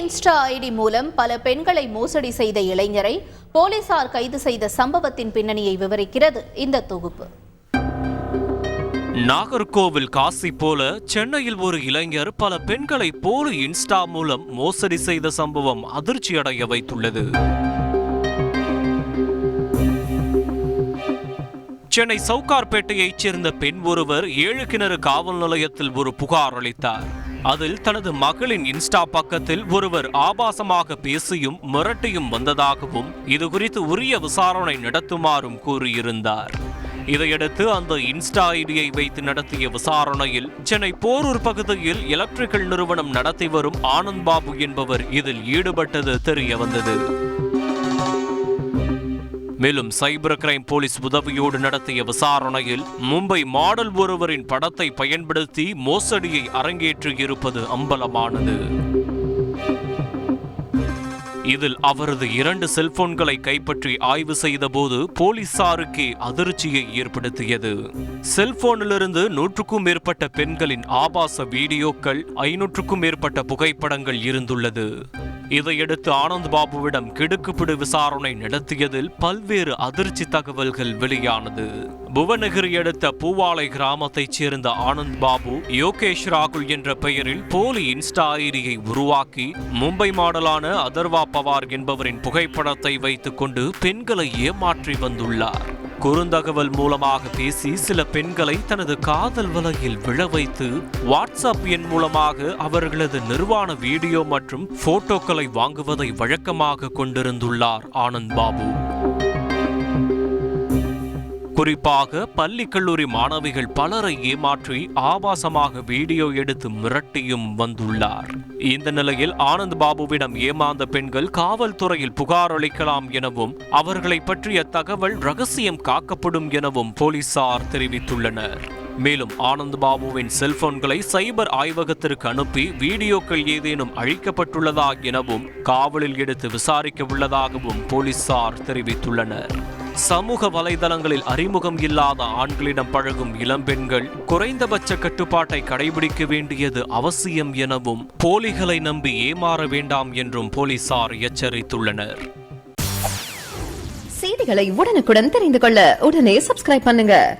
Insta ID மூலம் பல பெண்களை மோசடி செய்த இளைஞரை போலீசார் கைது செய்த சம்பவத்தின் பின்னணியை விவரிக்கிறது இந்த தொகுப்பு. நாகர்கோவில் காசி போல சென்னையில் ஒரு இளைஞர் பல பெண்களை போலி இன்ஸ்டா மூலம் மோசடி செய்த சம்பவம் அதிர்ச்சியடைய வைத்துள்ளது. சென்னை சவுகார்பேட்டையைச் சேர்ந்த பெண் ஒருவர் ஏழு கிணறு காவல் நிலையத்தில் ஒரு புகார் அளித்தார். அதில் தனது மகளின் இன்ஸ்டா பக்கத்தில் ஒருவர் ஆபாசமாக பேசியும் மிரட்டியும் வந்ததாகவும் இது குறித்து உரிய விசாரணை நடத்துமாறும் கூறியிருந்தார். இதையடுத்து அந்த இன்ஸ்டா ஐடியை வைத்து நடத்திய விசாரணையில் சென்னை போரூர் பகுதியில் எலக்ட்ரிக்கல் நிறுவனம் நடத்தி வரும் ஆனந்த் பாபு என்பவர் இதில் ஈடுபட்டது தெரிய வந்தது. மேலும் சைபர் கிரைம் போலீஸ் உதவியோடு நடத்திய விசாரணையில் மும்பை மாடல் ஒருவரின் படத்தை பயன்படுத்தி மோசடியை அரங்கேற்றியிருப்பது அம்பலமானது. இதில் அவரது இரண்டு செல்போன்களை கைப்பற்றி ஆய்வு செய்தபோது போலீசாருக்கே அதிர்ச்சியை ஏற்படுத்தியது. செல்போனிலிருந்து நூற்றுக்கும் மேற்பட்ட பெண்களின் ஆபாச வீடியோக்கள் ஐநூற்றுக்கும் மேற்பட்ட புகைப்படங்கள் இருந்துள்ளது. இதையடுத்து ஆனந்த் பாபுவிடம் கிடுக்குப்பிடு விசாரணை நடத்தியதில் பல்வேறு அதிர்ச்சி தகவல்கள் வெளியானது. புவனகிரி அடுத்த பூவாலை கிராமத்தைச் சேர்ந்த ஆனந்த் பாபு யோகேஷ் ராகுல் என்ற பெயரில் போலி இன்ஸ்டா ஐடியை உருவாக்கி மும்பை மாடலான அதர்வா பவார் என்பவரின் புகைப்படத்தை வைத்துக் கொண்டு பெண்களை ஏமாற்றி வந்துள்ளார். குறுந்தகவல் மூலமாக பேசி சில பெண்களை தனது காதல் வலையில் விழ வைத்து வாட்ஸ்அப் எண் மூலமாக அவர்களது நிர்வாண வீடியோ மற்றும் போட்டோக்களை வாங்குவதை வழக்கமாக கொண்டிருந்துள்ளார் ஆனந்த் பாபு. குறிப்பாக பள்ளி கல்லூரி மாணவிகள் பலரை ஏமாற்றி ஆபாசமாக வீடியோ எடுத்து மிரட்டியும் வந்துள்ளார். இந்த நிலையில் ஆனந்த் பாபுவிடம் ஏமாந்த பெண்கள் காவல்துறையில் புகார் அளிக்கலாம் எனவும் அவர்களை பற்றிய தகவல் ரகசியம் காக்கப்படும் எனவும் போலீசார் தெரிவித்துள்ளனர். மேலும் ஆனந்த் பாபுவின் செல்போன்களை சைபர் ஆய்வகத்திற்கு அனுப்பி வீடியோக்கள் ஏதேனும் அழிக்கப்பட்டுள்ளதா எனவும் காவலில் எடுத்து விசாரிக்க உள்ளதாகவும் போலீசார் தெரிவித்துள்ளனர். சமூக வலைதளங்களில் அறிமுகம் இல்லாத ஆண்களிடம் பழகும் இளம்பெண்கள் குறைந்தபட்ச கட்டுப்பாட்டை கடைபிடிக்க வேண்டியது அவசியம் எனவும் போலிகளை நம்பி ஏமாற வேண்டாம் என்றும் போலீசார் எச்சரித்துள்ளனர். செய்திகளை உடனுக்குடன் தெரிந்து கொள்ள உடனே சப்ஸ்கிரைப் பண்ணுங்க.